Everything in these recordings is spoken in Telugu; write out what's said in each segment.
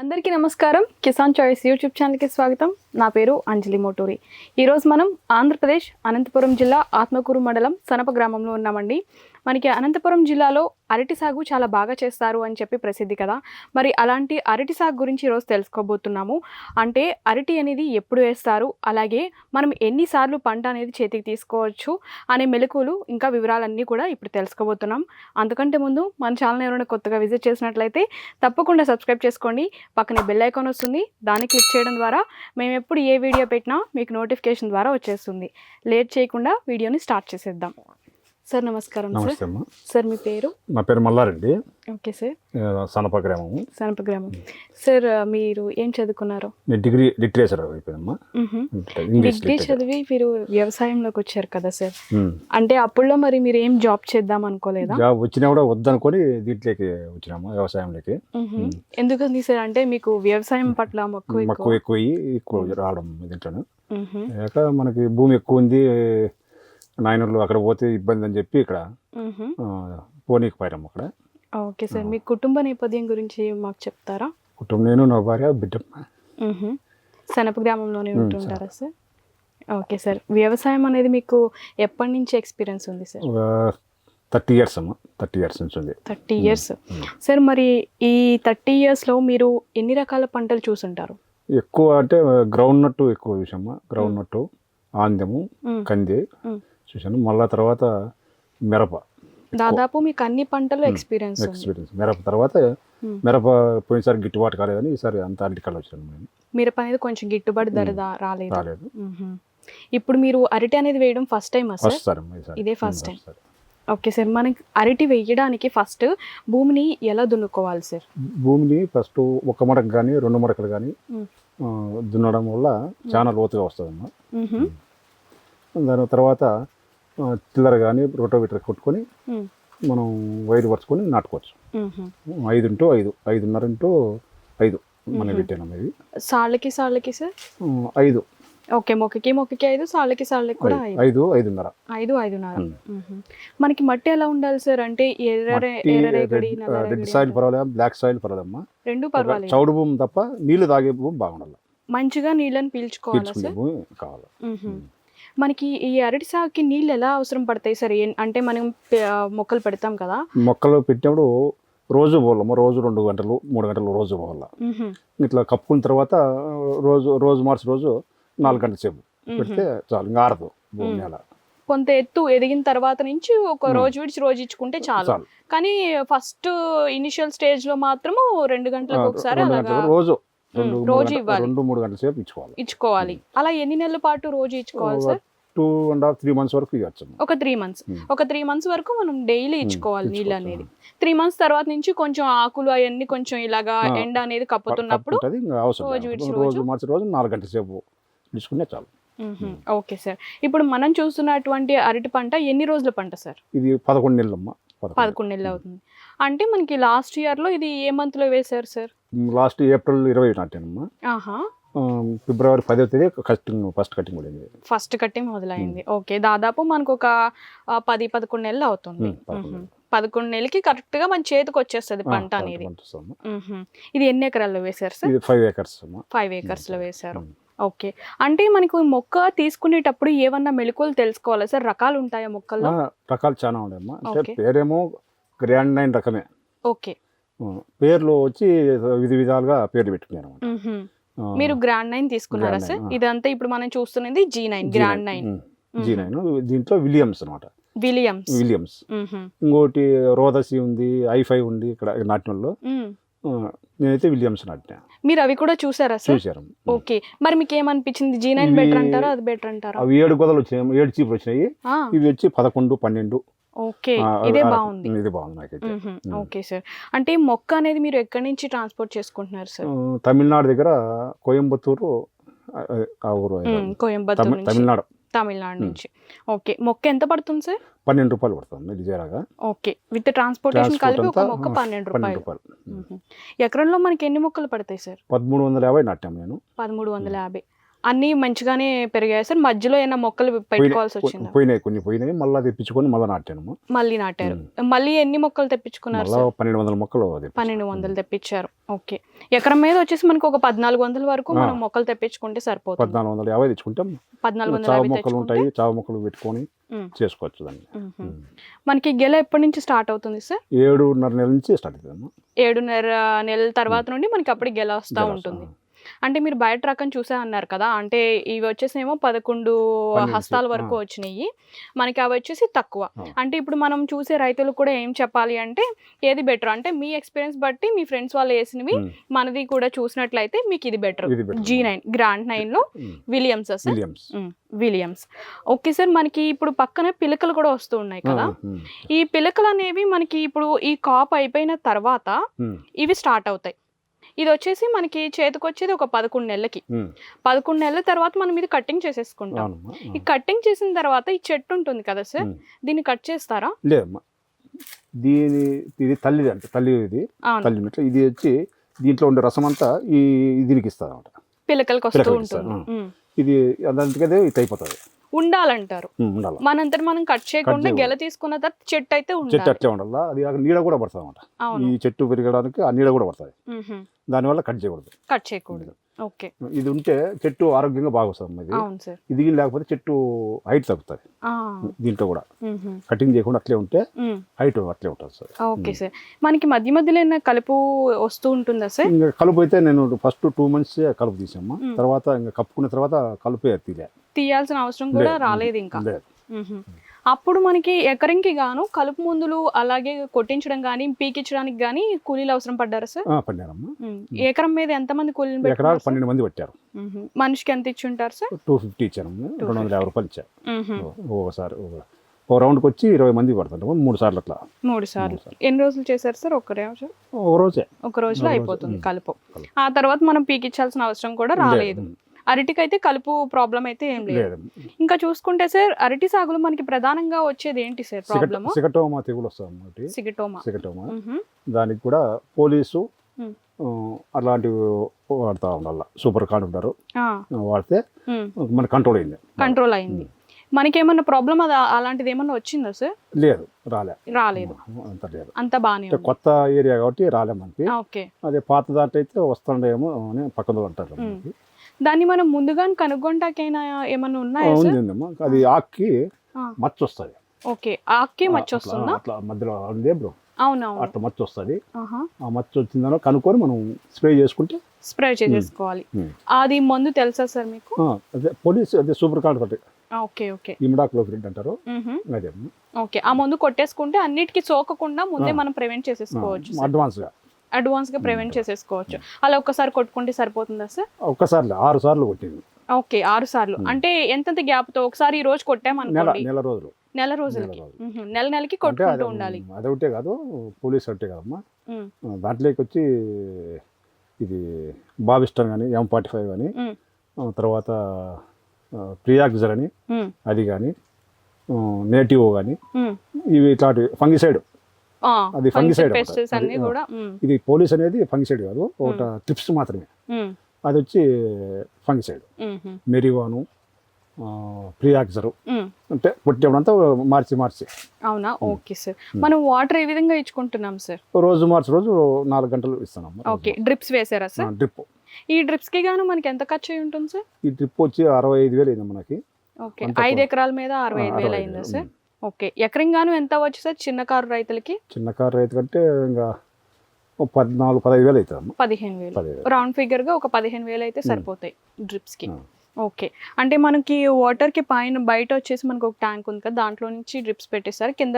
అందరికీ నమస్కారం. కిసాన్ చాయిస్ యూట్యూబ్ ఛానల్కి స్వాగతం. నా పేరు అంజలి మోటూరి. ఈరోజు మనం ఆంధ్రప్రదేశ్ అనంతపురం జిల్లా ఆత్మకూరు మండలం సనప గ్రామంలో ఉన్నామండి. మనకి అనంతపురం జిల్లాలో అరటి సాగు చాలా బాగా చేస్తారు అని చెప్పి ప్రసిద్ధి కదా. మరి అలాంటి అరటి సాగు గురించి ఈరోజు తెలుసుకోబోతున్నాము. అంటే అరటి అనేది ఎప్పుడు వేస్తారు? అలాగే మనం ఎన్నిసార్లు పంట అనేది చేతికి తీసుకోవచ్చు? అనే మెలకువలు ఇంకా వివరాలన్నీ కూడా ఇప్పుడు తెలుసుకోబోతున్నాం. అందుకంటే ముందు మన ఛానల్ ఎవరైనా కొత్తగా విజిట్ చేసినట్లయితే తప్పకుండా సబ్స్క్రైబ్ చేసుకోండి. పక్కనే బెల్ ఐకాన్ వస్తుంది. దాన్ని క్లిక్ చేయడం ద్వారా మేము ఎప్పుడు ఏ వీడియో పెట్టినా మీకు నోటిఫికేషన్ ద్వారా వచ్చేస్తుంది. లేట్ చేయకుండా వీడియోని స్టార్ట్ చేసేద్దాం. సార్ నమస్కారం సార్. నమస్తే అమ్మా. సార్ మీ పేరు? నా పేరు మల్లారెడ్డి. Okay sir. సనప గ్రామము. సనప గ్రామం. సార్ మీరు ఏం చదువుకున్నారు? నేను డిగ్రీ లిటరేచర్ అయిపోయిందమ్మా డిగ్రీ చదివి మీరు వ్యవసాయంలోకి వచ్చారు కదా సార్. అంటే అప్పుల్లో మరి మీరు ఏం జాబ్ చేద్దాం అనుకోలేదా? జాబ్ వచ్చినా కూడా వద్దనుకొని దీంట్లోకి వచ్చినాము వ్యవసాయంలోకి. మ్హూ. ఎందుకంది సార్? అంటే మీకు వ్యవసాయం పట్ల మక్కువ ఎక్కువ? ఎక్కువ రావడం దీంట్లోను మనకి భూమి ఎక్కువ ఉంది నాయనర్లు అక్కడ పోతే ఇబ్బంది అని చెప్పి ఇక్కడ పోనీకి పోయాము అక్కడ. ఓకే సార్ మీ కుటుంబ నేపథ్యం గురించి మాకు చెప్తారా? కుటుంబం నేను నా భార్య బిడ్డమ్మ. మ్హూ. సనప గ్రామంలోనే ఉంటుంటారా సార్? ఓకే సార్ వ్యవసాయం అనేది మీకు ఎప్పటి నుంచి ఎక్స్పీరియన్స్ ఉంది సార్? థర్టీ ఇయర్స్ అమ్మ థర్టీ ఇయర్స్ నుంచి ఉంది. Thirty years. సార్ మరి ఈ థర్టీ ఇయర్స్లో మీరు ఎన్ని రకాల పంటలు చూసుంటారు? ఎక్కువ అంటే గ్రౌండ్ నట్టు ఎక్కువ చూసాము గ్రౌండ్ నట్టు ఆందెము. కంది. చూశాను. మళ్ళా తర్వాత మిరప దాదాపు మీకు అన్ని పంటలు ఎక్స్పీరియన్స్ ఎక్స్పీరియన్స్. మిరప తర్వాత. మిరప పోయినసారి గిట్టుబాటు కాలేదని ఈసారి అంత అరటికాయలు వచ్చాను నేను మిరప అనేది కొంచెం గిట్టుబాటు ధర రాలేదు. రాలేదు. ఇప్పుడు మీరు అరటి అనేది వేయడం ఫస్ట్ సార్? ఫస్ట్ సార్ ఇదే. మ్మ్, first ఓకే సార్. మనకి అరటి వేయడానికి ఫస్ట్ భూమిని ఎలా దున్నుకోవాలి సార్? భూమిని ఫస్ట్ ఒక మడక కానీ రెండు మడకలు కానీ. దున్నడం వల్ల చాలా లోతుగా వస్తుందమ్మా. దాని తర్వాత ఆ, చిల్లర కానీ రోటోవీటర్ కొట్టుకొని. మనం వైరు పరుచుకొని నాటుకోవచ్చు. ఐదు ఇంటూ ఐదు ఐదున్నర ఇంటూ ఐదు మనం పెట్టాను ఇది సాళ్ళకి సాళ్ళకి సార్? ఐదు. ఓకే మొక్కకి మొక్కకి ఐదు సాళ్ళకి సాళ్ళకి కూడా ఐదు. ఐదు. ఐదున్నర. ఐదు ఐదున్నర. మనకి మట్టి ఎలా ఉండాలి సార్? అంటే రెడ్ సాయిల్ పర్వాలేదు? బ్లాక్ సాయిల్ పర్వాలేదమ్మా. రెండు పర్వాలేదు. చౌడు భూమి తప్ప నీళ్ళు తాగే భూమి బాగుండాలి. మంచిగా నీళ్ళని పీల్చుకోవాలా కావాలి. మనకి ఈ అరటి సాగుకి నీళ్ళు ఎలా అవసరం పడతాయి సార్? అంటే మనం మొక్కలు పెడతాం కదా? మొక్కలు పెట్టినప్పుడు రోజు పోవాలమ్మా రోజు రెండు గంటలు మూడు గంటలు రోజు పోవాల. ఇట్లా కప్పుకున్న తర్వాత రోజు రోజు మార్చి రోజు నాలుగు గంటల సేపు పెడితే చాలు ఇంకా ఆరదు భూమి కొంత ఎత్తు ఎదిగిన తర్వాత నుంచి ఒక రోజు విడిచి రోజు ఇచ్చుకుంటే చాలు. కానీ ఫస్ట్ ఇనిషియల్ స్టేజ్లో మాత్రము రెండు గంటలకు ఒకసారి రోజు. రోజు ఇవ్వాలి. రెండు మూడు గంటల సేపు ఇచ్చుకోవాలి. ఇచ్చుకోవాలి. అలా ఎన్ని నెలల పాటు రోజు ఇచ్చుకోవాలి sir? Two and half three months వరకు ఇవ్వచ్చు ఒక త్రీ మంత్స్. మ్మ్. ఒక త్రీ మంత్స్ వరకు మనం డైలీ ఇచ్చుకోవాలి నీళ్ళు. అనేది త్రీ మంత్స్ తర్వాత నుంచి కొంచెం ఆకులు అవన్నీ కొంచెం ఇలాగా ఆ. ఎండ అనేది కప్పుతున్నప్పుడు రోజు. మార్చి రోజు నాలుగు గంటల సేపు తీసుకునే చాలు. Okay sir. ఇప్పుడు మనం చూస్తున్నటువంటి అరటి పంట ఎన్ని రోజుల పంట సార్? ఇది పదకొండు నెలలమ్మ. పదకొండు. నెలలు అవుతుంది. అంటే మనకి లాస్ట్ ఇయర్లో ఇది ఏ మంత్లో వేశారు సార్? లాస్ట్ ఏప్రిల్ ఇరవై నాటానమ్మా. ఫిబ్రవరి పదో తేదీ కటింగ్ ఫస్ట్ కటింగ్ పడింది ఫస్ట్ కట్టింగ్ మొదలైంది. ఓకే దాదాపు మనకు ఒక పది పదకొండు నెలలు అవుతుంది. మ్మ్, పదకొండు నెలలకి కరెక్ట్గా మన చేతికి వచ్చేస్తుంది పంట అనేది. ఇది ఎన్ని ఎకరాల్లో వేశారు సార్? ఫైవ్ ఏకర్స్ ఫైవ్ ఏకర్స్లో వేశారు. ఓకే. అంటే మనకు మొక్క తీసుకునేటప్పుడు ఏమన్నా మెలకువలు తెలుసుకోవాలా సార్? రకాలు ఉంటాయా మొక్కల్లో? రకాలు చాలా ఉన్నాయమ్మా. అంటే. పేరేమో గ్రాండ్ నైన్ రకమే. ఓకే. పేర్లు వచ్చి విధి విధాలుగా పేర్లు పెట్టుకున్నాను. మీరు గ్రాండ్ నైన్ తీసుకున్నారా సార్. ఇదంతా ఇప్పుడు మనం చూస్తున్నది G nine grand nine G nine దీంట్లో విలియమ్స్ అనమాట విలియమ్స్ విలియమ్స్. ఇంకోటి రోదసి ఉంది ఐఫై ఉంది ఇక్కడ నాటినలో మ్మ్. నేనైతే విలియమ్స్ నాటినా మీరు అవి కూడా చూసారా సార్ చూశారు. ఓకే. మరి మీకు ఏమనిపించింది జీ నైన్ బెటర్ అంటారా అది బెటర్ అంటారా? అవి ఏడు గొదలు వచ్చినాయి ఏడు చీపులు వచ్చినాయి. ఇవి వచ్చి పదకొండు పన్నెండు ఓకే. ఇదే బాగుంది. ఇది బాగుంది నాకైతే. Okay sir. అంటే మొక్క అనేది మీరు ఎక్కడి నుంచి ట్రాన్స్పోర్ట్ చేసుకుంటున్నారు సార్? తమిళనాడు దగ్గర కోయంబత్తూరు ఆ, ఊరు కోయంబత్తూర్ తమిళనాడు. తమిళనాడు నుంచి. ఓకే. మొక్క ఎంత పడుతుంది సార్? పన్నెండు రూపాయలు పడుతుంది విజయరాగా. ఓకే. విత్ ట్రాన్స్పోర్టేషన్ ట్రాన్స్పోర్ట్ కలిపి ఒక మొక్క పన్నెండు రూపాయలు. ఎకరంలో మనకి ఎన్ని మొక్కలు పడతాయి సార్? పదమూడు వందల యాభై నాటాము నేను. పదమూడు వందల యాభై. అన్ని మంచిగానే పెరిగాయి. సార్ మధ్యలో ఏమైనా మొక్కలు పెట్టుకోవాల్సి వచ్చిందా? పోయినాయి కొన్ని పోయినాయి. మళ్ళీ తెప్పించుకొని మళ్ళీ నాటాను మళ్ళీ నాటారు. మళ్ళీ ఎన్ని మొక్కలు తెప్పించుకున్నారు పన్నెండు వందల మొక్కలు పన్నెండు వందలు తెప్పించారు. ఓకే. ఎకరం మీద వచ్చేసి మనకు ఒక పద్నాలుగు వందల వరకు మనం మొక్కలు తెప్పించుకుంటే సరిపోతుంది. పద్నాలుగు వందల యాభై తెచ్చుకుంటాం. పద్నాలుగు వందల మొక్కలు ఉంటాయి. చావ మొక్కలు పెట్టుకొని. చేసుకోవచ్చు దాన్ని. మనకి గెల ఎప్పటి నుంచి స్టార్ట్ అవుతుంది సార్? ఏడున్నర నెలల నుంచి స్టార్ట్ అవుతుంది ఏడున్నర నెలల తర్వాత నుండి మనకి అప్పుడు గెల వస్తూ ఉంటుంది. అంటే మీరు బయట రకం చూసే అన్నారు కదా అంటే ఇవి వచ్చేసేమో పదకొండు హస్తాల వరకు. వచ్చినాయి. మనకి అవి వచ్చేసి తక్కువ. అంటే ఇప్పుడు మనం చూసే రైతులకు కూడా ఏం చెప్పాలి అంటే ఏది బెటర్? అంటే మీ ఎక్స్పీరియన్స్ బట్టి మీ ఫ్రెండ్స్ వాళ్ళు వేసినవి మనది కూడా చూసినట్లయితే మీకు ఇది బెటర్. జీ నైన్ గ్రాండ్ నైన్లో Williams sir Williams. Williams. Okay sir మనకి ఇప్పుడు పక్కన పిలకలు కూడా వస్తూ ఉన్నాయి కదా. ఈ పిలకలు అనేవి మనకి ఇప్పుడు ఈ కాప్ అయిపోయిన తర్వాత ఇవి స్టార్ట్ అవుతాయి. ఇది వచ్చేసి మనకి చేతికి వచ్చేది ఒక పదకొండు నెలలకి. పదకొండు నెలల తర్వాత మనం ఇది కటింగ్ చేసేసుకుంటాం. ఈ కటింగ్ చేసిన తర్వాత ఈ చెట్టు ఉంటుంది కదా సార్. దీన్ని కట్ చేస్తారా? లేదమ్మా. దీని ఇది తల్లిది అంటే తల్లి ఇది తల్లి ఇది వచ్చి దీంట్లో ఉండే రసం అంతా ఈ దీనికి ఇస్తుంది అనమాట వస్తూ ఉంటుంది. ఇస్తారు. ఇది అదంతకదే ఇది అయిపోతుంది. ఉండాలంటారు. మనంతట మనం కట్ చేయకుండా. గెల తీసుకున్న తర్వాత చెట్టు అయితే చెట్టు అట్లే ఉండాలి. అది నీడ కూడా పడుతుంది అనమాట ఈ చెట్టు పెరగడానికి ఆ నీడ కూడా పడుతుంది. దానివల్ల కట్ చేయకూడదు. కట్ చేయకూడదు. ఓకే. ఇది ఉంటే చెట్టు ఆరోగ్యంగా బాగా వస్తుంది ఇది లేకపోతే చెట్టు హైట్ తగ్గుతుంది. దీంట్లో కూడా. కటింగ్ చేయకుండా అట్లే ఉంటే. హైట్ అట్లే ఉంటుంది సార్. Okay sir. మనకి మధ్య మధ్యలో ఏమైనా కలుపు వస్తూ ఉంటుందా సార్? ఇంకా కలుపు అయితే నేను ఫస్ట్ టూ మంత్స్ కలుపు తీసామ్మా మ్మ్. తర్వాత ఇంకా కప్పుకున్న తర్వాత కలుపు తీలే తీయాల్సిన అవసరం కూడా లేదు. రాలేదు ఇంకా. అప్పుడు మనకి ఎకరంకి గాను కలుపు మందులు అలాగే కొట్టించడం కానీ పీకించడానికి కానీ కూలీలు అవసరం పడ్డారా సార్ ఆ, పడినారమ్మా మ్మ్. ఎకరం మీద ఎంతమంది కూలీలు ఎకరా పెట్టుకున్నారు సార్? పన్నెండు మంది పట్టారు. మనిషికి ఎంత ఇచ్చి ఉంటారు సార్ టూ ఫిఫ్టీ ఇచ్చాను రెండు వందల యాభై రూపాయలు ఇచ్చారు. ఒకసారి ఒక- ఓ రౌండ్కి వచ్చి ఇరవై మంది పడుతుంటాము మూడు సార్లు అట్లా మూడు సార్లు. ఎన్ని రోజులు చేశారు సార్ ఒక రోజు ఒక రోజే ఒక రోజులో అయిపోతుంది. కలుపు. ఆ తర్వాత మనం పీకించాల్సిన అవసరం కూడా రాలేదు లేదు. అరటికి అయితే కలుపు ప్రాబ్లం అయితే ఏం లేదు. ఇంకా చూసుకుంటే సార్ అరటి సాగులో మనకి ప్రధానంగా వచ్చేది ఏంటి సార్ ప్రాబ్లమ్ సిగటోమా తెగులు వస్తుంది సిగటోమా. దానికి కూడా పోలీసు అలాంటివి వాడుతూ ఉండాలి. సూపర్ కార్డ్ ఉంటారు. వాడితే. మన కంట్రోల్ అయింది. కంట్రోల్ అయింది. మనకి ఏమన్నా ప్రాబ్లం అది? అలాంటిది ఏమన్నా వచ్చిందా సార్ లేదు రాలే. రాలేదు. అంత లేదు. అంత బాగానే కొత్త ఏరియా కాబట్టి రాలే మనకి. ఓకే. అదే పాత దాంట్లో అయితే వస్తుండేమో అని పక్కన అంటారు. దాన్ని మనం ముందుగానే కనుగొంటాకైనా ఏమన్నా ఉన్నాయా ఉందమ్మా. అది ఆక్కి. మచ్చ వస్తుంది ఓకే. ఆక్కి మచ్చ వస్తుందా అట్లా మధ్యలో ఉంది బ్రో. అవునవును. అట్లా మచ్చ వస్తుంది. ఆ మచ్చ వచ్చిందనో కనుక్కొని మనం స్ప్రే చేసుకుంటే స్ప్రే చేసేసుకోవాలి. మ్మ్. అది మందు తెలుసా సార్ మీకు? అదే పోలీస్ అదే సూపర్ కార్డ్ ఒకటి. Okay okay. ఇమిడాక్లోఫిరిడ్ అంటారు. అదే. ఓకే. ఆ మందు కొట్టేసుకుంటే అన్నిటికీ సోకకుండా ముందే మనం ప్రివెంట్ చేసేసుకోవచ్చు సార్. అడ్వాన్స్గా. అడ్వాన్స్గా ప్రివెంట్ చేసేసుకోవచ్చు. అలా ఒక్కసారి కొట్టుకుంటే సరిపోతుందా సార్? ఒక్కసారి ఆరు సార్లు కొట్టింది. ఓకే ఆరు సార్లు. అంటే ఎంతెంత గ్యాప్తో ఒకసారి ఈ రోజు నెల కొట్టామనుకోండి. నెల రోజులు. నెల రోజులకి. నెల నెలకి కొట్టుకుంటూ అది ఉండాలి. అదొకటే కాదు పోలీస్ ఒకటే కదమ్మా. దాంట్లోకి వచ్చి ఇది బాబిస్టన్ కానీ ఎం ఫార్టీ ఫైవ్ కానీ తర్వాత ప్రియాక్జర్ అని. అది కానీ నేటివ్ కానీ. ఇవి ఇట్లాంటి ఫంగిసైడ్. అది మ్మ్. ఇది పోలీస్ అనేది ఫంగిసైడ్ కాదు ఒక టిప్స్ మాత్రమే. అది వచ్చి ఫంగిసైడ్. మెరివాను ప్రియాక్జరు మ్మ్. అంటే పుట్టేప్పుడంతా మార్చి మార్చి. అవునా? Okay sir. మనం వాటర్ ఏ విధంగా ఇచ్చుకుంటున్నాం సార్? రోజు మార్చి రోజు నాలుగు గంటలు ఇస్తానమ్మా ఓకే. డ్రిప్స్ వేసారా సార్? డ్రిప్. ఈ డ్రిప్స్కి గాను మనకి ఎంత ఖర్చు అయి ఉంటుంది సార్? ఈ డ్రిప్ వచ్చి అరవై ఐదు వేలు అయింది మనకి. ఓకే. ఐదు ఎకరాల మీద అరవై ఐదు వేలు అయిందా సార్? ఓకే. ఎకరం గాను ఎంత అవ్వచ్చు సార్ చిన్న కారు రైతులకి? చిన్న కారు రైతు కంటే ఇంకా పద్నాలుగు పదహైదు వేలు అవుతుంది పదిహేను వేలు. రౌండ్ ఫిగర్గా ఒక పదిహేను వేలు అయితే సరిపోతాయి డ్రిప్స్కి ఆ. ఓకే. అంటే మనకి వాటర్కి పైన బయట వచ్చేసి మనకు ఒక ట్యాంక్ ఉంది కదా దాంట్లో నుంచి డ్రిప్స్ పెట్టేస్తారు కింద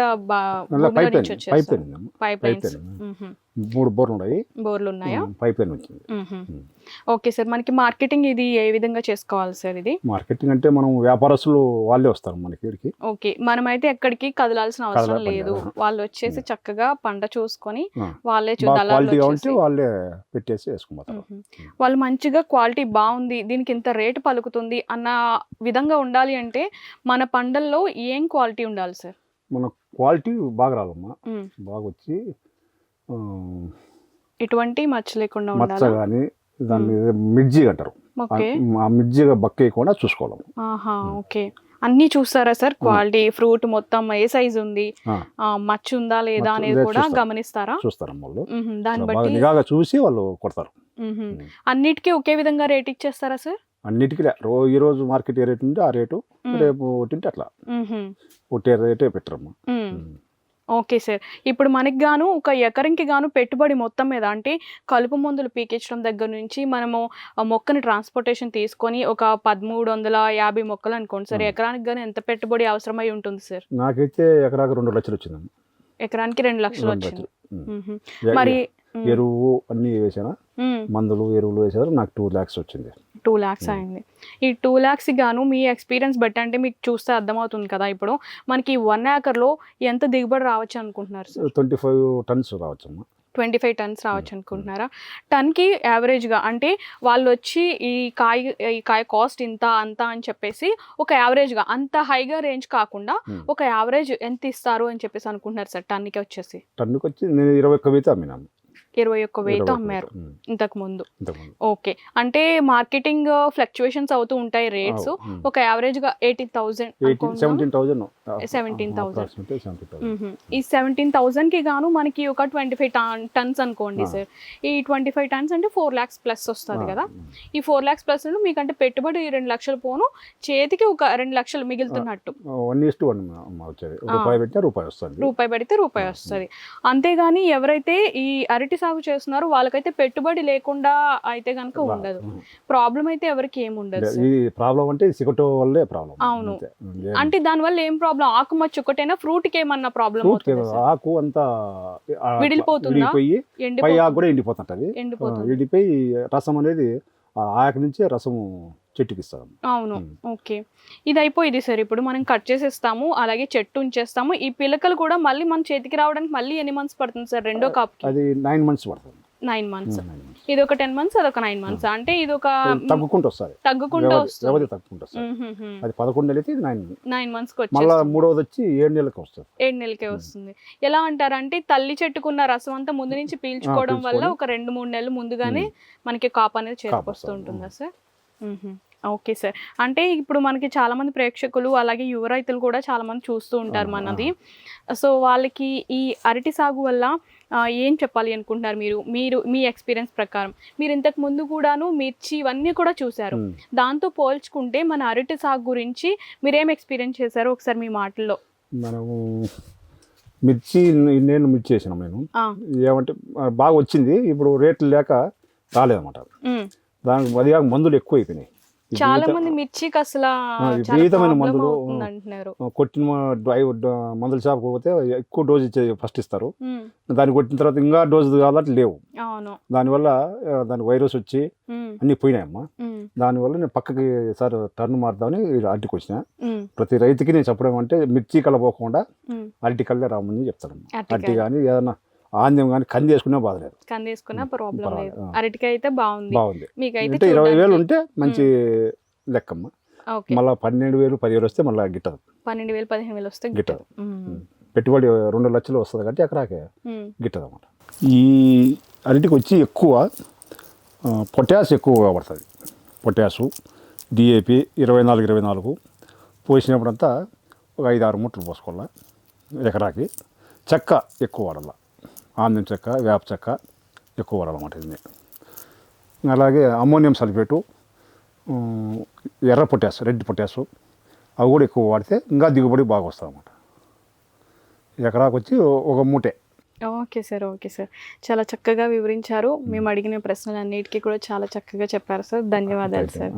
పైప్ లైన్స్. లైన్ మూడు బోర్లు ఉన్నాయి బోర్లు ఉన్నాయా పైప్ లైన్ వచ్చింది. Okay sir. మనకి మార్కెటింగ్ ఇది ఏ విధంగా చేసుకోవాలి సార్ ఇది? మార్కెటింగ్ అంటే మనం వ్యాపారస్తులు వాళ్ళే వస్తారు మనకి ఇక్కడికి. ఓకే. మనమైతే ఎక్కడికి కదలాల్సిన అవసరం లేదు. వాళ్ళు వచ్చేసి చక్కగా పంట చూసుకొని. వాళ్ళే చూ- బాగా దళారులు క్వాలిటీగా వచ్చేసి. ఉంటే వాళ్ళే పెట్టేసి వేసుకుపోతారు మ్మ్. వాళ్ళు మంచిగా క్వాలిటీ బాగుంది దీనికి ఇంత రేటు పలుకుతుంది అన్న విధంగా ఉండాలి అంటే మన పంటల్లో ఏం క్వాలిటీ ఉండాలి సార్? మన క్వాలిటీ బాగా రాదమ్మా. మ్మ్. బాగా వచ్చి ఎటువంటి మచ్చ లేకుండా మచ్చ ఉండాలి? కానీ దాన్ని మిర్జీ అంటారు ఆ మిర్జిగా బక్కేయకుండా చూసుకోవాలి ఆహా ఓకే. అన్నీ చూస్తారా సార్? క్వాలిటీ ఫ్రూట్ మొత్తం ఏ సైజ్ ఉంది? మచ్చ ఉందా లేదా అనేది కూడా చూస్తారు. గమనిస్తారా? చూస్తారమ్మ వాళ్ళు. దాన్ని బట్టి చూసి వాళ్ళు కొడతారు. అన్నిటికీ ఒకే విధంగా రేట్ ఇచ్చేస్తారా సార్? అన్నిటికీ రో ఈ రోజు మార్కెట్ ఏ రేటు ఉంటే ఆ రేటు. రేపు ఒకటి అట్లా. ఒకటే రేటే పెట్టరమ్మా. Okay sir. ఇప్పుడు మనకి గాను ఒక ఎకరంకి గాను పెట్టుబడి మొత్తం మీద అంటే కలుపు మందులు పీకించడం దగ్గర నుంచి మనము మొక్కని ట్రాన్స్పోర్టేషన్ తీసుకొని ఒక పదమూడు వందల యాభై మొక్కలు అనుకోండి సార్. ఎకరానికి గాను ఎంత పెట్టుబడి అవసరమై ఉంటుంది సార్? నాకైతే ఎకరాకు రెండు లక్షలు వచ్చిందమ్మా ఎకరానికి రెండు లక్షలు. వచ్చింది మరి ఎరువు అన్నీ వేసాను? మందులు ఎరువులు వేసారు నాకు టూ ల్యాక్స్ వచ్చింది. టూ ల్యాక్స్. అయింది. ఈ టూ ల్యాక్స్ గాను మీ ఎక్స్పీరియన్స్ బట్టి అంటే మీకు చూస్తే అర్థమవుతుంది కదా ఇప్పుడు. మనకి వన్ ఏకర్లో ఎంత దిగుబడి రావచ్చు అనుకుంటున్నారు సార్? ట్వంటీ ఫైవ్ టన్స్ రావచ్చమ్మా. ట్వంటీ ఫైవ్ టన్స్ రావచ్చు అనుకుంటున్నారా? టన్కి యావరేజ్గా అంటే వాళ్ళు వచ్చి ఈ కాయ ఈ కాయ కాస్ట్ ఇంత అంత అని చెప్పేసి ఒక యావరేజ్గా అంత హైగా రేంజ్ కాకుండా. ఒక యావరేజ్ ఎంత ఇస్తారు అని చెప్పేసి అనుకుంటున్నారు సార్? టన్కి వచ్చేసి. టన్నుకి వచ్చి నేను ఇరవై ఒక్క అమ్మినాను ఇరవై ఒక్క వెయ్యితో అమ్మారు. ఇంతకు ముందు ఓకే. అంటే మార్కెటింగ్ ఫ్లక్చుయేషన్స్ అవుతూ ఉంటాయి రేట్స్. ఒక eighteen thousand eighteen 17,000. Seventeen thousand ఈ సెవెంటీన్ థౌసండ్కి గాను మనకి ఒక ట్వంటీ ఫైవ్ టన్స్ అనుకోండి. సార్. ఈ ట్వంటీ ఫైవ్ టన్స్ అంటే ఫోర్ ల్యాక్స్ ప్లస్ వస్తుంది కదా. ఈ ఫోర్ ల్యాక్స్ ప్లస్ మీకంటే పెట్టుబడి రెండు లక్షలు పోను. చేతికి ఒక రెండు లక్షలు మిగులుతున్నట్టు. వన్ ఇస్ టు వన్ వచ్చేది. రూపాయి పెట్టినా రూపాయి వస్తుంది. రూపాయి పెడితే రూపాయి వస్తుంది. అంతేగాని ఎవరైతే ఈ అరటి సాగు చేస్తున్నారో వాళ్ళకైతే పెట్టుబడి లేకుండా అయితే కనుక ఉండదు ప్రాబ్లం అయితే ఎవరికి ఏమి ఉండదు. ఇది ప్రాబ్లం అంటే సిగటో వల్లే ప్రాబ్లం అవును. అంటే దానివల్ల ఏం ప్రాబ్లం ఆకుమచ్చ ఒకటేనా ఫ్రూట్కి ఏమన్నా ప్రాబ్లం? ఆకు అంతా విడిలిపోతుందా? విడిపోయి పై ఆకు కూడా ఎండిపోతుంటది ఎండిపోయి రసం అనేది ఆకు నుంచే రసము చెట్టుకి ఇస్తాం అవును. ఓకే. ఇది అయిపోయింది సార్. ఇప్పుడు మనం కట్ చేసేస్తాము అలాగే చెట్టు ఉంచేస్తాము. ఈ పిలకలు కూడా మళ్ళీ మన చేతికి రావడానికి మళ్ళీ ఎన్ని మంత్స్ పడుతుంది సార్? రెండో కాప్కి? అది నైన్ మంత్స్ పడుతుంది. Nine months. ఇది ఒక టెన్ మంత్స్ అదొక నైన్ మంత్స్. అంటే ఇది ఒక తగ్గుకుంటూ వస్తుంది. తగ్గుకుంటూ వస్తుంది. తగ్గుకుంటూ వస్తుంది. అది పదకొండు నెలలు ఇది నైన్ నైన్ మంత్స్కి మళ్ళా మూడవది వచ్చి ఏడు నెలలకు వస్తుంది. ఏడు నెలలకే వస్తుంది. ఎలా అంటారంటే తల్లి చెట్టుకున్న రసం అంతా ముందు నుంచి పీల్చుకోవడం వల్ల ఒక రెండు మూడు నెలలు ముందుగానే మనకి కాప్ అనేది చేతికి కాపు వస్తుంది. ఉంటుందా సార్. Okay sir. అంటే ఇప్పుడు మనకి చాలా మంది ప్రేక్షకులు అలాగే యువ రైతులు కూడా చాలా మంది చూస్తూ ఉంటారు మనది. సో వాళ్ళకి ఈ అరటి సాగు వల్ల ఏం చెప్పాలి అనుకుంటున్నారు మీరు? మీరు మీ ఎక్స్పీరియన్స్ ప్రకారం. మీరు ఇంతకు ముందు కూడాను మిర్చి ఇవన్నీ కూడా చూశారు. దాంతో పోల్చుకుంటే మన అరటి సాగు గురించి మీరేం ఎక్స్పీరియన్స్ చేశారో ఒకసారి మీ మాటల్లో? మనము మిర్చి నేను మిర్చి చేసినాం నేను. ఏమంటే బాగా వచ్చింది. ఇప్పుడు రేట్లు లేక రాలేదన్నమాట. దానికి కాక మందులు ఎక్కువ అయిపోయినాయి చాలా మంది మిర్చికి అసలు విపరీతమైన మందులు, కొట్టిన మ- డ్రై డ- మందుల షాప్ పోతే ఎక్కువ డోస్ ఇచ్చే ఫస్ట్ ఇస్తారు. దాన్ని కొట్టిన తర్వాత ఇంకా డోసు కాబట్టి లేవు. దానివల్ల దాని వైరస్ వచ్చి అన్నీ పోయినాయమ్మా. దానివల్ల నేను పక్కకి సార్ టర్న్ మారుదామని అరటికి వచ్చిన. ప్రతి రైతుకి నేను చెప్పడం అంటే మిర్చి కలపోకుండా మ్. అరటి కల్లే రామని చెప్తాను. అరటి కానీ ఏదైనా ఆంద్యం కానీ కంది వేసుకునే బాధ లేదు కందేసుకున్న ప్రాబ్లం లేదు. అరటికాయ అయితే బాగుంది. బాగుంది. మీకైతే ఇరవై వేలు ఉంటే మంచి లెక్కమ్మ. మళ్ళీ పన్నెండు వేలు పదివేలు వస్తే మళ్ళీ గిట్టదు. పన్నెండు వేలు పదిహేను వేలు వస్తే గిట్టదు. పెట్టుబడి రెండు లక్షలు వస్తుంది కాబట్టి ఎకరాకే గిట్టదు అనమాట ఈ అరటికి వచ్చి ఎక్కువ ఆ, పొటాష్ ఎక్కువ పడుతుంది పొటాషు డిఏపి ఇరవై నాలుగు ఇరవై నాలుగు. పోసినప్పుడంతా ఒక ఐదు ఆరు మూటలు పోసుకోవాలా ఎకరాకి. చెక్క ఎక్కువ వాడాల. ఆంధ్యం చెక్క వేప చెక్క ఎక్కువ వాడాలన్నమాట ఇది. అలాగే అమ్మోనియం సల్ఫేటు ఎర్ర పొటాష్ రెడ్ పొటాష్ అవి కూడా ఎక్కువ వాడితే ఇంకా దిగుబడి బాగా వస్తుంది అన్నమాట. ఎకరాకు వచ్చి ఒక మూటే. Okay sir okay sir. చాలా చక్కగా వివరించారు. మేము అడిగిన ప్రశ్నలన్నిటికీ కూడా చాలా చక్కగా చెప్పారు సార్. ధన్యవాదాలు సార్.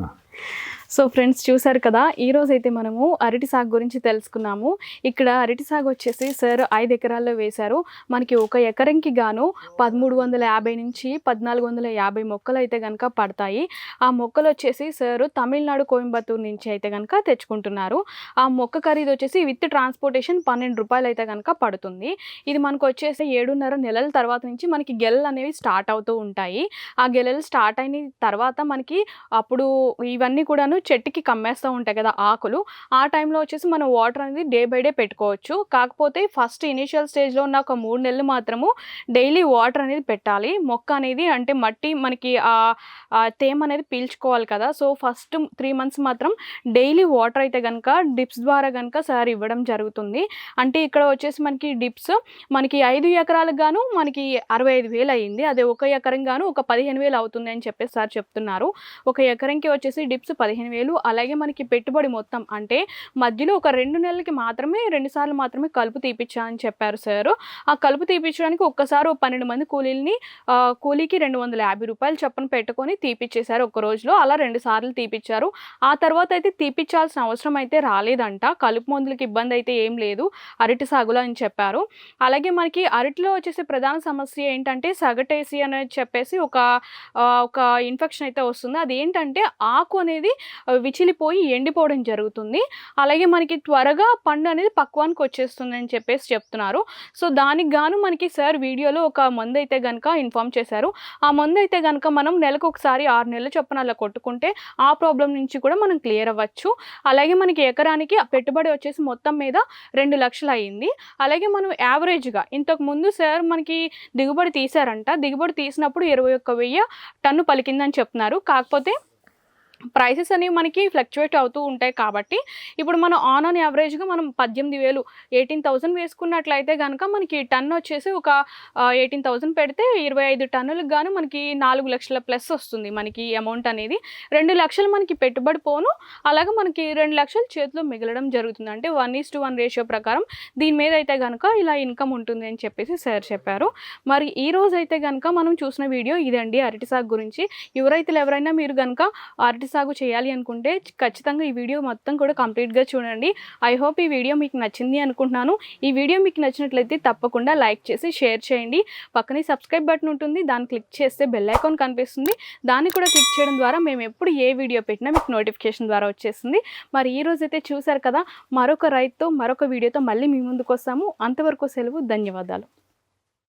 సో ఫ్రెండ్స్ చూసారు కదా ఈరోజు అయితే మనము అరటి సాగు గురించి తెలుసుకున్నాము. ఇక్కడ అరటి సాగు వచ్చేసి సార్ ఐదు ఎకరాల్లో వేశారు. మనకి ఒక ఎకరంకి గాను పదమూడు వందల యాభై నుంచి పద్నాలుగు వందల యాభై మొక్కలు అయితే కనుక పడతాయి. ఆ మొక్కలు వచ్చేసి సార్ తమిళనాడు కోయంబత్తూరు నుంచి అయితే కనుక తెచ్చుకుంటున్నారు. ఆ మొక్క ఖరీదు వచ్చేసి విత్ ట్రాన్స్పోర్టేషన్ పన్నెండు రూపాయలు అయితే కనుక పడుతుంది. ఇది మనకు వచ్చేసి ఏడున్నర నెలల తర్వాత నుంచి మనకి గెలలు అనేవి స్టార్ట్ అవుతూ ఉంటాయి. ఆ గెలలు స్టార్ట్ అయిన తర్వాత మనకి అప్పుడు ఇవన్నీ కూడాను చెట్టుకి కమ్మేస్తూ ఉంటాయి కదా ఆకులు ఆ టైంలో వచ్చేసి మనం వాటర్ అనేది డే బై డే పెట్టుకోవచ్చు. కాకపోతే ఫస్ట్ ఇనీషియల్ స్టేజ్లో ఉన్న ఒక మూడు నెలలు మాత్రము డైలీ వాటర్ అనేది పెట్టాలి. మొక్క అనేది అంటే మట్టి మనకి ఆ ఆ తేమ అనేది పీల్చుకోవాలి కదా. సో ఫస్ట్ త్రీ మంత్స్ మాత్రం డైలీ వాటర్ అయితే కనుక డిప్స్ ద్వారా కనుక సార్ ఇవ్వడం జరుగుతుంది. అంటే ఇక్కడ వచ్చేసి మనకి డిప్స్ మనకి ఐదు ఎకరాలకు గాను మనకి అరవై ఐదు వేలు అయ్యింది. అదే ఒక ఎకరం గాను ఒక పదిహేను వేలు అవుతుంది అని చెప్పేసి సార్ చెప్తున్నారు. ఒక ఎకరంకి వచ్చేసి డిప్స్ పదిహేను వేలు అలాగే మనకి పెట్టుబడి మొత్తం. అంటే మధ్యలో ఒక రెండు నెలలకి మాత్రమే రెండుసార్లు మాత్రమే కలుపు తీపిచ్చాలని చెప్పారు సార్. ఆ కలుపు తీపించడానికి ఒక్కసారి పన్నెండు మంది కూలీలని కూలీకి రెండు వందల యాభై రూపాయలు చొప్పున పెట్టుకొని తీపిచ్చేశారు ఒక రోజులో. అలా రెండు సార్లు తీపిచ్చారు. ఆ తర్వాత అయితే తీపిచ్చాల్సిన అవసరం అయితే రాలేదంట. కలుపు మందులకి ఇబ్బంది అయితే ఏం లేదు. అరటి సాగులో అని చెప్పారు. అలాగే మనకి అరటిలో వచ్చేసి ప్రధాన సమస్య ఏంటంటే సగటేసి అనేది చెప్పేసి ఒక ఒక ఇన్ఫెక్షన్ అయితే వస్తుంది. అది ఏంటంటే ఆకు అనేది విచిలిపోయి ఎండిపోవడం జరుగుతుంది. అలాగే మనకి త్వరగా పండు అనేది పక్వానికి వచ్చేస్తుంది అని చెప్పేసి చెప్తున్నారు. సో దానికి గాను మనకి సార్ వీడియోలో ఒక మందు అయితే కనుక ఇన్ఫామ్ చేశారు. ఆ మందు అయితే కనుక మనం నెలకు ఒకసారి ఆరు నెలల చొప్పున అలా కొట్టుకుంటే ఆ ప్రాబ్లం నుంచి కూడా మనం క్లియర్ అవ్వచ్చు. అలాగే మనకి ఎకరానికి పెట్టుబడి వచ్చేసి మొత్తం మీద రెండు లక్షలు అయ్యింది అలాగే మనం యావరేజ్గా ఇంతకు ముందు సార్ మనకి దిగుబడి తీశారంట. దిగుబడి తీసినప్పుడు ఇరవై ఒక్క వెయ్యి టన్ను పలికిందని చెప్తున్నారు. కాకపోతే ప్రైసెస్ అనేవి మనకి ఫ్లక్చువేట్ అవుతూ ఉంటాయి కాబట్టి ఇప్పుడు మనం ఆన్ ఆన్ యావరేజ్గా మనం పద్దెనిమిది వేలు ఎయిటీన్ థౌసండ్ వేసుకున్నట్లయితే కనుక మనకి టన్ వచ్చేసి ఒక ఎయిటీన్ థౌసండ్ పెడితే ఇరవై ఐదు టన్నులకు గాను మనకి నాలుగు లక్షల ప్లస్ వస్తుంది మనకి అమౌంట్ అనేది. రెండు లక్షలు మనకి పెట్టుబడి పోను అలాగే మనకి రెండు లక్షలు చేతిలో మిగలడం జరుగుతుంది. అంటే one is to one ratio ప్రకారం దీని మీద అయితే కనుక ఇలా ఇన్కమ్ ఉంటుంది అని చెప్పేసి సార్ చెప్పారు. మరి ఈ రోజు అయితే కనుక మనం చూసిన వీడియో ఇదండి అరటి సాగు గురించి. ఎవరైతే ఎవరైనా మీరు కనుక అరటి సాగు చేయాలి అనుకుంటే ఖచ్చితంగా ఈ వీడియో మొత్తం కూడా కంప్లీట్గా చూడండి. ఐ హోప్ ఈ వీడియో మీకు నచ్చింది అనుకుంటున్నాను. ఈ వీడియో మీకు నచ్చినట్లయితే తప్పకుండా లైక్ చేసి షేర్ చేయండి. పక్కనే సబ్స్క్రైబ్ బటన్ ఉంటుంది. దాన్ని క్లిక్ చేస్తే బెల్ ఐకాన్ కనిపిస్తుంది. దాన్ని కూడా క్లిక్ చేయడం ద్వారా మేము ఎప్పుడు ఏ వీడియో పెట్టినా మీకు నోటిఫికేషన్ ద్వారా వచ్చేస్తుంది. మరి ఈ రోజు అయితే చూసారు కదా మరొక రైతుతో మరొక వీడియోతో మళ్ళీ మీ ముందుకు వస్తాము. అంతవరకు సెలవు ధన్యవాదాలు.